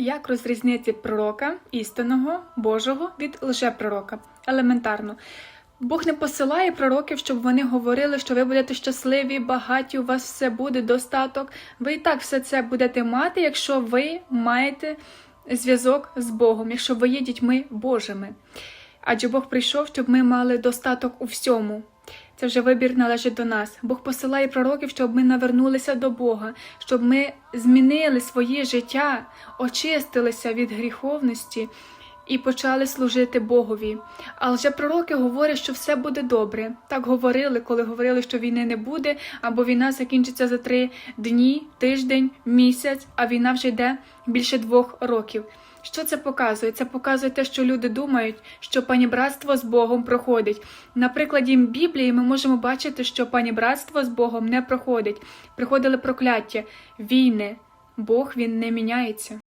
Як розрізнити пророка істинного, Божого від лжепророка? Елементарно. Бог не посилає пророків, щоб вони говорили, що ви будете щасливі, багаті, у вас все буде, достаток. Ви і так все це будете мати, якщо ви маєте зв'язок з Богом, якщо ви є дітьми Божими. Адже Бог прийшов, щоб ми мали достаток у всьому. Це вже вибір належить до нас. Бог посилає пророків, щоб ми навернулися до Бога, щоб ми змінили своє життя, очистилися від гріховності і почали служити Богові. А вже пророки говорять, що все буде добре. Так говорили, коли говорили, що війни не буде, або війна закінчиться за три дні, тиждень, місяць, а війна вже йде більше двох років. Що це показує? Це показує те, що люди думають, що панібратство з Богом проходить. На прикладі Біблії ми можемо бачити, що панібратство з Богом не проходить. Приходили прокляття, війни. Бог він не міняється.